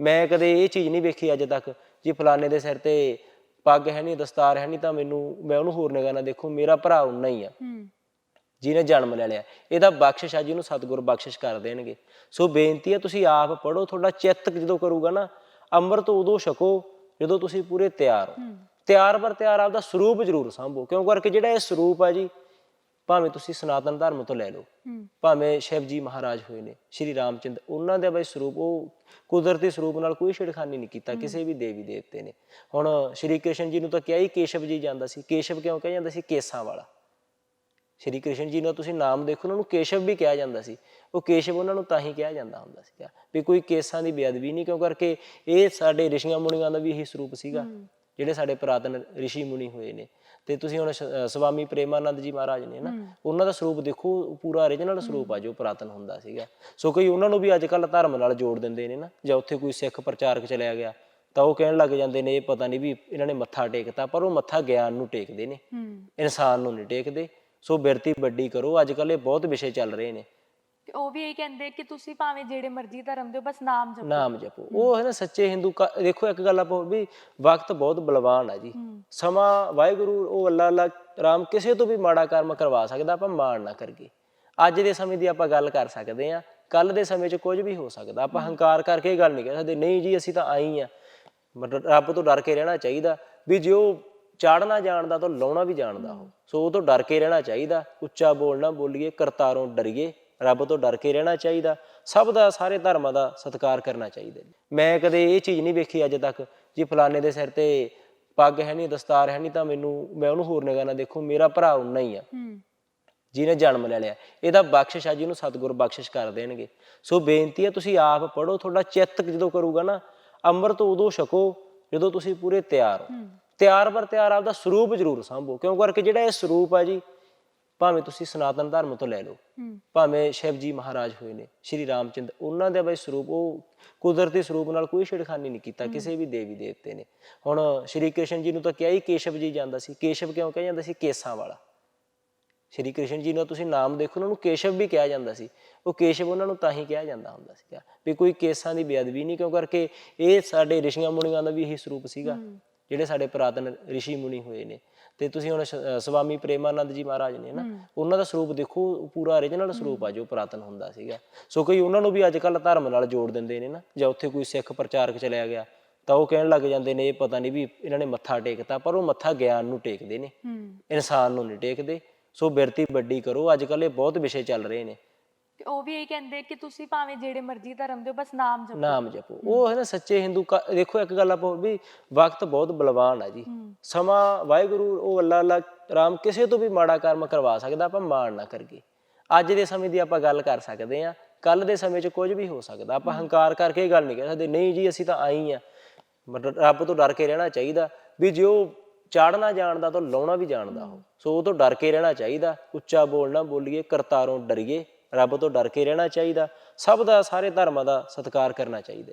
ਮੈਂ ਕਦੇ ਇਹ ਚੀਜ਼ ਨਹੀਂ ਵੇਖੀ ਅੱਜ ਤੱਕ ਜੀ ਫਲਾਣੇ ਦੇ ਸਿਰ ਤੇ ਪੱਗ ਹੈ ਨਹੀਂ ਦਸਤਾਰ ਹੈ ਨਹੀਂ ਤਾਂ ਮੈਨੂੰ ਮੈਂ ਉਹਨੂੰ ਹੋਰ ਨਿਗਾਹ ਨਾਲ ਦੇਖੂ ਮੇਰਾ ਭਰਾ ਉਨਾ ਹੀ ਆ। ਜਿਹਨੇ ਜਨਮ ਲੈ ਲਿਆ। ਇਹਦਾ ਬਖਸ਼ਿਸ਼ ਆ ਜਿਹਨੂੰ ਸਤਿਗੁਰ ਬਖਸ਼ਿਸ਼ ਕਰ ਦੇਣਗੇ। ਸੋ ਬੇਨਤੀ ਹੈ ਤੁਸੀਂ ਆਪ ਪੜੋ ਤੁਹਾਡਾ ਚਿੱਤ ਜਦੋਂ ਕਰੂਗਾ ਨਾ ਅੰਮ੍ਰਿਤ ਉਦੋਂ ਛਕੋ ਜਦੋਂ ਤੁਸੀਂ ਪੂਰੇ ਤਿਆਰ ਹੋ। ਤਿਆਰ ਬਰ ਤਿਆਰ ਆਪਦਾ ਸਰੂਪ ਜ਼ਰੂਰ ਸੰਭੋ। ਕਿਉਂ? ਕਰਕੇ ਜਿਹੜਾ ਇਹ ਸਰੂਪ ਆ ਜੀ ਭਾਵੇਂ ਤੁਸੀਂ ਸਨਾਤਨ ਧਰਮ ਤੋਂ ਲੈ ਲਓ। ਭਾਵੇਂ ਸ਼ਿਵ ਜੀ ਮਹਾਰਾਜ ਹੋਏ ਨੇ ਸ਼੍ਰੀ ਰਾਮਚੰਦਰ ਉਹਨਾਂ ਦੇ ਬਈ ਸਰੂਪ ਉਹ ਕੁਦਰਤੀ ਸਰੂਪ ਨਾਲ ਕੋਈ ਛੇੜਖਾਨੀ ਨਹੀਂ ਕੀਤਾ ਕਿਸੇ ਵੀ ਦੇਵੀ ਦੇਵਤੇ ਨੇ। ਹੁਣ ਸ਼੍ਰੀ ਕ੍ਰਿਸ਼ਨ ਜੀ ਨੂੰ ਤਾਂ ਕਿਹਾ ਹੀ ਕੇਸ਼ਵ ਜੀ ਜਾਂਦਾ ਸੀ। ਕੇਸ਼ਵ ਕਿਉਂ ਕਿਹਾ ਜਾਂਦਾ ਸੀ? ਕੇਸਾਂ ਵਾਲਾ। ਸ਼੍ਰੀ ਕ੍ਰਿਸ਼ਨ ਜੀ ਨੂੰ ਤੁਸੀਂ ਨਾਮ ਦੇਖੋ ਉਹਨਾਂ ਨੂੰ ਕੇਸ਼ਵ ਵੀ ਕਿਹਾ ਜਾਂਦਾ ਸੀ। ਉਹ ਕੇਸ਼ਵ ਉਹਨਾਂ ਨੂੰ ਤਾਂ ਹੀ ਕਿਹਾ ਜਾਂਦਾ ਹੁੰਦਾ ਸੀਗਾ। ਵੀ ਕੋਈ ਕੇਸਾਂ ਦੀ ਬੇਅਦਬੀ ਨਹੀਂ ਕਿਉਂ ਕਰਕੇ ਇਹ ਸਾਡੇ ਰਿਸ਼ੀਆਂ ਮੁਨੀਆਂ ਦਾ ਵੀ ਇਹੀ ਸਰੂਪ ਸੀਗਾ। ਜਿਹੜੇ ਸਾਡੇ ਪੁਰਾਤਨ ਰਿਸ਼ੀ ਮੁਨੀ ਹੋਏ ਨੇ। ਤੇ ਤੁਸੀਂ ਹੁਣ ਸ਼- ਅ, ਸਵਾਮੀ ਪ੍ਰੇਮਾਨੰਦ ਜੀ ਮਹਾਰਾਜ ਨੇ ਨਾ ਉਹਨਾਂ ਦਾ ਸਰੂਪ ਦੇਖੋ ਪੂਰਾ origignal ਸਰੂਪ ਆ ਜੋ ਪੁਰਾਤਨ ਹੁੰਦਾ ਸੀਗਾ। ਸੋ ਕਈ ਉਹਨਾਂ ਨੂੰ ਵੀ ਅੱਜ ਕੱਲ ਧਰਮ ਨਾਲ ਜੋੜ ਦਿੰਦੇ ਨੇ ਨਾ ਜਾਂ ਉੱਥੇ ਕੋਈ ਸਿੱਖ ਪ੍ਰਚਾਰਕ ਚਲਿਆ ਗਿਆ ਤਾਂ ਉਹ ਕਹਿਣ ਲੱਗ ਜਾਂਦੇ ਨੇ ਇਹ ਪਤਾ ਨਹੀਂ ਵੀ ਇਹਨਾਂ ਨੇ ਮੱਥਾ ਟੇਕਤਾ ਪਰ ਉਹ ਮੱਥਾ ਗਿਆਨ ਨੂੰ ਟੇਕਦੇ ਨੇ। ਇਨਸਾਨ ਨੂੰ ਨਹੀਂ ਟੇਕਦੇ। ਸੋ ਬਿਰਤੀ ਵੱਡੀ ਕਰੋ ਅੱਜ ਕੱਲ ਇਹ ਬਹੁਤ ਵਿਸ਼ੇ ਚੱਲ ਰਹੇ ਨੇ। ਤੇ ਉਹ ਵੀ ਇਹ ਕਹਿੰਦੇ ਕਿ ਤੁਸੀਂ ਭਾਵੇਂ ਜਿਹੜੇ ਮਰਜ਼ੀ ਧਰਮ ਦੇ ਹੋ ਬਸ ਨਾਮ ਜਪੋ। ਨਾਮ ਜਪੋ। ਉਹ ਹੈ ਨਾ ਸੱਚੇ ਹਿੰਦੂ ਕਾ- ਦੇਖੋ ਇੱਕ ਗੱਲ ਆਪਾਂ ਵੀ ਵਕਤ ਬਹੁਤ ਬਲਵਾਨ ਆ ਜੀ। ਸਮਾਂ ਵਾਹਿਗੁਰੂ ਉਹ ਅੱਲਾ ਅੱਲਾ ਰਾਮ ਕਿਸੇ ਤੋਂ ਵੀ ਮਾੜਾ ਕਰਮ ਕਰਵਾ ਸਕਦਾ ਆਪਾਂ ਮਾਣ ਨਾ ਕਰੀਏ। ਅੱਜ ਦੇ ਸਮੇਂ ਦੀ ਆਪਾਂ ਗੱਲ ਕਰ ਸਕਦੇ ਆ ਕੱਲ ਦੇ ਸਮੇਂ 'ਚ ਕੁਝ ਵੀ ਹੋ ਸਕਦਾ। ਆਪਾਂ ਹੰਕਾਰ ਕਰਕੇ ਇਹ ਗੱਲ ਨਹੀਂ ਕਹਿ ਸਕਦੇ ਨਹੀਂ ਜੀ ਅਸੀਂ ਤਾਂ ਆਈ ਆ। ਮਤਲਬ ਰੱਬ ਤੋਂ ਡਰ ਕੇ ਰਹਿਣਾ ਚਾਹੀਦਾ ਵੀ ਜੇ ਉਹ ਚਾੜਨਾ ਜਾਣਦਾ ਤਾਂ ਲਾਉਣਾ ਵੀ ਜਾਣਦਾ ਉਹ। ਸੋ ਉਹ ਤੋਂ ਡਰ ਕੇ ਰਹਿਣਾ ਚਾਹੀਦਾ ਉੱਚਾ ਬੋਲਣਾ ਬੋਲੀਏ ਕਰਤਾਰੋਂ ਡਰੀਏ। ਰੱਬ ਤੋਂ ਡਰ ਕੇ ਰਹਿਣਾ ਚਾਹੀਦਾ। ਸਭ ਦਾ ਸਾਰੇ ਧਰਮਾਂ ਦਾ ਸਤਿਕਾਰ ਕਰਨਾ ਚਾਹੀਦਾ ਮੈਂ ਕਦੇ ਇਹ ਚੀਜ਼ ਨਹੀਂ ਵੇਖੀ ਅੱਜ ਤੱਕ ਜੀ ਫਲਾਣੇ ਦੇ ਸਿਰ ਤੇ ਪੱਗ ਹੈ ਨਹੀਂ ਦਸਤਾਰ ਹੈ ਨਹੀਂ ਤਾਂ ਮੈਨੂੰ ਮੈਂ ਉਹਨੂੰ ਹੋਰ ਨਿਗਾਹ ਨਾਲ ਦੇਖੂ ਮੇਰਾ ਭਰਾ ਉਨਾ ਹੀ ਆ। ਜਿਹਨੇ ਜਨਮ ਲੈ ਲਿਆ। ਇਹਦਾ ਬਖਸ਼ਿਸ਼ ਆ ਜਿਹਨੂੰ ਸਤਿਗੁਰ ਬਖਸ਼ਿਸ਼ ਕਰ ਦੇਣਗੇ। ਸੋ ਬੇਨਤੀ ਹੈ ਤੁਸੀਂ ਆਪ ਪੜੋ ਤੁਹਾਡਾ ਚਿੱਤ ਜਦੋਂ ਕਰੂਗਾ ਨਾ ਅੰਮ੍ਰਿਤ ਉਦੋਂ ਛਕੋ ਜਦੋਂ ਤੁਸੀਂ ਪੂਰੇ ਤਿਆਰ ਹੋ। ਤਿਆਰ ਬਰ ਤਿਆਰ ਆਪਦਾ ਸਰੂਪ ਜ਼ਰੂਰ ਸੰਭੋ। ਕਿਉਂ? ਕਰਕੇ ਜਿਹੜਾ ਇਹ ਸਰੂਪ ਆ ਜੀ ਭਾਵੇਂ ਤੁਸੀਂ ਸਨਾਤਨ ਧਰਮ ਤੋਂ ਲੈ ਲਓ ਭਾਵੇਂ ਸ਼ਿਵ ਜੀ ਮਹਾਰਾਜ ਹੋਏ ਨੇ ਸ਼੍ਰੀ ਰਾਮਚੰਦਰ ਉਹਨਾਂ ਦੇ ਬਈ ਸਰੂਪ ਉਹ ਕੁਦਰਤੀ ਸਰੂਪ ਨਾਲ ਕੋਈ ਛੇੜਖਾਨੀ ਨਹੀਂ ਕੀਤਾ ਕਿਸੇ ਵੀ ਦੇਵੀ ਦੇਵਤੇ ਨੇ। ਹੁਣ ਸ਼੍ਰੀ ਕ੍ਰਿਸ਼ਨ ਜੀ ਨੂੰ ਤਾਂ ਕਿਹਾ ਹੀ ਕੇਸ਼ਵ ਜੀ ਜਾਂਦਾ ਸੀ ਕੇਸ਼ਵ ਕਿਉਂ ਕਿਹਾ ਜਾਂਦਾ ਸੀ? ਕੇਸਾਂ ਵਾਲਾ। ਸ਼੍ਰੀ ਕ੍ਰਿਸ਼ਨ ਜੀ ਨੂੰ ਤੁਸੀਂ ਨਾਮ ਦੇਖੋ ਉਹਨਾਂ ਨੂੰ ਕੇਸ਼ਵ ਵੀ ਕਿਹਾ ਜਾਂਦਾ ਸੀ। ਉਹ ਕੇਸ਼ਵ ਉਹਨਾਂ ਨੂੰ ਤਾਂ ਹੀ ਕਿਹਾ ਜਾਂਦਾ ਹੁੰਦਾ ਸੀਗਾ ਵੀ ਕੋਈ ਕੇਸਾਂ ਦੀ ਬੇਅਦਬੀ ਨਹੀਂ ਕਿਉਂ ਕਰਕੇ ਇਹ ਸਾਡੇ ਰਿਸ਼ੀਆਂ ਮੁਨੀਆਂ ਦਾ ਵੀ ਇਹੀ ਸਰੂਪ ਸੀਗਾ। ਜਿਹੜੇ ਸਾਡੇ ਪੁਰਾਤਨ ਰਿਸ਼ੀ ਮੁਨੀ ਹੋਏ ਨੇ। ਤੇ ਤੁਸੀਂ ਹੁਣ ਸ਼- ਅ, ਸਵਾਮੀ ਪ੍ਰੇਮਾਨੰਦ ਜੀ ਮਹਾਰਾਜ ਨੇ ਨਾ ਉਹਨਾਂ ਦਾ ਸਰੂਪ ਦੇਖੋ ਪੂਰਾ origignal ਸਰੂਪ ਆ ਜੋ ਪੁਰਾਤਨ ਹੁੰਦਾ ਸੀਗਾ। ਸੋ ਕਈ ਉਹਨਾਂ ਨੂੰ ਵੀ ਅੱਜ ਕੱਲ ਧਰਮ ਨਾਲ ਜੋੜ ਦਿੰਦੇ ਨੇ ਨਾ ਜਾਂ ਉੱਥੇ ਕੋਈ ਸਿੱਖ ਪ੍ਰਚਾਰਕ ਚਲਿਆ ਗਿਆ ਤਾਂ ਉਹ ਕਹਿਣ ਲੱਗ ਜਾਂਦੇ ਨੇ ਇਹ ਪਤਾ ਨਹੀਂ ਵੀ ਇਹਨਾਂ ਨੇ ਮੱਥਾ ਟੇਕਤਾ ਪਰ ਉਹ ਮੱਥਾ ਗਿਆਨ ਨੂੰ ਟੇਕਦੇ ਨੇ। ਇਨਸਾਨ ਨੂੰ ਨਹੀਂ ਟੇਕਦੇ। ਸੋ ਬਿਰਤੀ ਵੱਡੀ ਕਰੋ ਅੱਜ ਕੱਲ ਇਹ ਬਹੁਤ ਵਿਸ਼ੇ ਚੱਲ ਰਹੇ ਨੇ। ਤੇ ਉਹ ਵੀ ਇਹ ਕਹਿੰਦੇ ਕਿ ਤੁਸੀਂ ਭਾਵੇਂ ਜਿਹੜੇ ਮਰਜ਼ੀ ਧਰਮ ਦੇ ਹੋ ਬਸ ਨਾਮ ਜਪੋ। ਨਾਮ ਜਪੋ। ਉਹ ਹੈ ਨਾ ਸੱਚੇ ਹਿੰਦੂ ਕਾ- ਦੇਖੋ ਇੱਕ ਗੱਲ ਆਪਾਂ ਵੀ ਵਕਤ ਬਹੁਤ ਬਲਵਾਨ ਆ ਜੀ। ਹੂੰ। ਸਮਾਂ ਵਾਹਿਗੁਰੂ ਉਹ ਅੱਲਾ ਅੱਲਾ ਰਾਮ ਕਿਸੇ ਤੋਂ ਵੀ ਮਾੜਾ ਕਰਮ ਕਰਵਾ ਸਕਦਾ ਆਪਾਂ ਮਾਣ ਨਾ ਕਰੀਏ। ਅੱਜ ਦੇ ਸਮੇਂ ਦੀ ਆਪਾਂ ਗੱਲ ਕਰ ਸਕਦੇ ਆ ਕੱਲ ਦੇ ਸਮੇਂ 'ਚ ਕੁਝ ਵੀ ਹੋ ਸਕਦਾ। ਆਪਾਂ ਹੰਕਾਰ ਕਰਕੇ ਇਹ ਗੱਲ ਨਹੀਂ ਕਹਿ ਸਕਦੇ ਨਹੀਂ ਜੀ ਅਸੀਂ ਤਾਂ ਆਈ ਆ ਮਤਲਬ ਰੱਬ ਤੋਂ ਡਰ ਕੇ ਰਹਿਣਾ ਚਾਹੀਦਾ ਵੀ ਜੇ ਉਹ ਚਾੜਨਾ ਜਾਣਦਾ ਤਾਂ ਲਾਉਣਾ ਵੀ ਜਾਣਦਾ ਉਹ। ਸੋ ਉਹ ਤੋਂ ਡਰ ਕੇ ਰਹਿਣਾ ਚਾਹੀਦਾ ਉੱਚਾ ਬੋਲਣਾ ਬੋਲੀਏ ਕਰਤਾਰੋਂ ਡਰੀਏ। ਰੱਬ ਤੋਂ ਡਰ ਕੇ ਰਹਿਣਾ ਚਾਹੀਦਾ। ਸਭ ਦਾ ਸਾਰੇ ਧਰਮਾਂ ਦਾ ਸਤਿਕਾਰ ਕਰਨਾ ਚਾਹੀਦਾ।